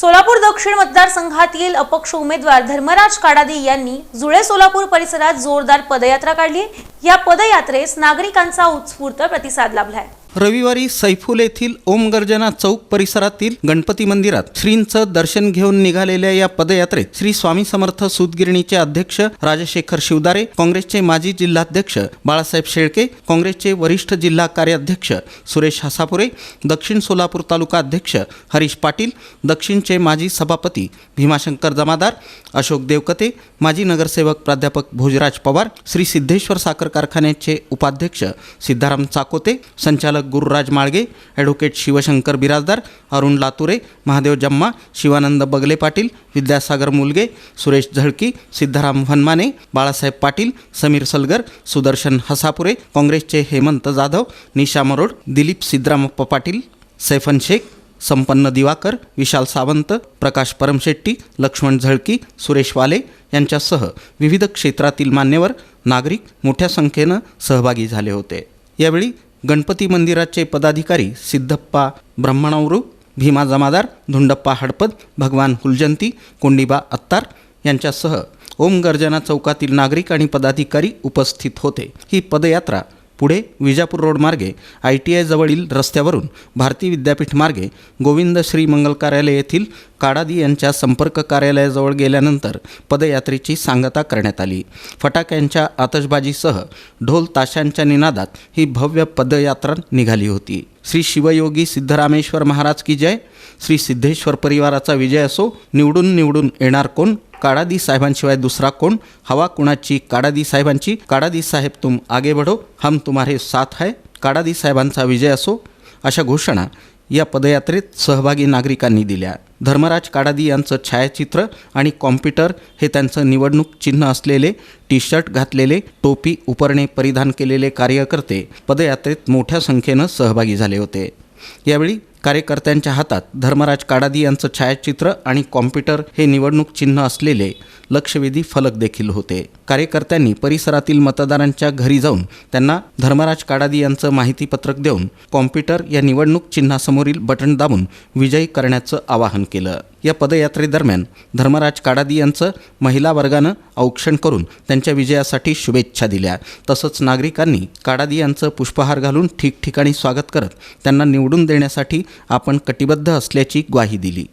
सोलापूर दक्षिण मतदारसंघातील अपक्ष उमेदवार धर्मराज काडादी यांनी जुळे सोलापूर परिसरात जोरदार पदयात्रा काढली. या पदयात्रेस नागरिकांचा उत्स्फूर्त प्रतिसाद लाभलाय. रविवारी सैफुल येथील ओम गर्जना चौक परिसरातील गणपती मंदिरात श्रींचं दर्शन घेऊन निघालेल्या या पदयात्रेत श्री स्वामी समर्थ सुतगिरणीचे अध्यक्ष राजशेखर शिवदारे काँग्रेसचे माजी जिल्हाध्यक्ष बाळासाहेब शेळके काँग्रेसचे वरिष्ठ जिल्हा कार्याध्यक्ष सुरेश हसापुरे दक्षिण सोलापूर तालुका अध्यक्ष हरीश पाटील दक्षिणचे माजी सभापती भीमाशंकर जमादार अशोक देवकते माजी नगरसेवक प्राध्यापक भोजराज पवार श्री सिद्धेश्वर साखर कारखान्याचे उपाध्यक्ष सिद्धाराम चाकोते संचालक गुरुराज माळगे ॲडव्होकेट शिवशंकर बिराजदार अरुण लातुरे महादेव जम्मा शिवानंद बगले पाटील विद्यासागर मुलगे सुरेश झळकी सिद्धाराम हनमाने बाळासाहेब पाटील समीर सलगर सुदर्शन हसापुरे काँग्रेसचे हेमंत जाधव निशा मरोड दिलीप सिद्धरामप्पा पाटील सैफन शेख संपन्न दिवाकर विशाल सावंत प्रकाश परमशेट्टी लक्ष्मण झळकी सुरेश वाले यांच्यासह विविध क्षेत्रातील मान्यवर नागरिक मोठ्या संख्येनं सहभागी झाले होते. यावेळी गणपती मंदिराचे पदाधिकारी सिद्धप्पा ब्रह्मणवरू भीमा जमादार धुंडप्पा हडपद भगवान हुलजंती कोंडिबा अत्तार यांच्यासह ओम गर्जना चौकातील नागरिक आणि पदाधिकारी उपस्थित होते. ही पदयात्रा पुढे विजापूर रोड मार्गे आय टी आयजवळील रस्त्यावरून भारती विद्यापीठ मार्गे गोविंद श्री मंगल कार्यालय येथील काडादी यांच्या संपर्क कार्यालयाजवळ गेल्यानंतर पदयात्रेची सांगता करण्यात आली. फटाक्यांच्या आतषबाजीसह ढोल ताशांच्या निनादात ही भव्य पदयात्रा निघाली होती. श्री शिवयोगी सिद्धरामेश्वर महाराज की जय. श्री सिद्धेश्वर परिवाराचा विजय असो निवडून निवडून येणार कोण? काडादी साहेबांशिवाय दुसरा कोण? हवा कुणाची? काडादी साहेबांची. काडादी साहेब तुम आगे बढो. हम तुम्हारे साथ है. काडादी साहेबांचा विजय असो. अशा घोषणा या पदयात्रेत सहभागी नागरिकांनी दिल्या. धर्मराज काडादी यांचं छायाचित्र आणि कॉम्प्युटर हे त्यांचं निवडणूक चिन्ह असलेले टी शर्ट घातलेले टोपी उपरणे परिधान केलेले कार्यकर्ते पदयात्रेत मोठ्या संख्येनं सहभागी झाले होते. यावेळी कार्यकर्त्यांच्या हातात धर्मराज काडादी यांचं छायाचित्र आणि कॉम्प्युटर हे निवडणूक चिन्ह असलेले लक्षवेधी फलक देखील होते. कार्यकर्त्यांनी परिसरातील मतदारांच्या घरी जाऊन त्यांना धर्मराज काडादी यांचं माहितीपत्रक देऊन कॉम्प्युटर या निवडणूक चिन्हासमोरील बटन दाबून विजयी करण्याचं आवाहन केलं. या पदयात्रेदरम्यान धर्मराज काडादी यांचं महिला वर्गानं औक्षण करून त्यांच्या विजयासाठी शुभेच्छा दिल्या. तसंच नागरिकांनी काडादी यांचं पुष्पहार घालून ठिकठिकाणी स्वागत करत त्यांना निवडून देण्यासाठी आपण कटिबद्ध असल्याची ग्वाही दिली.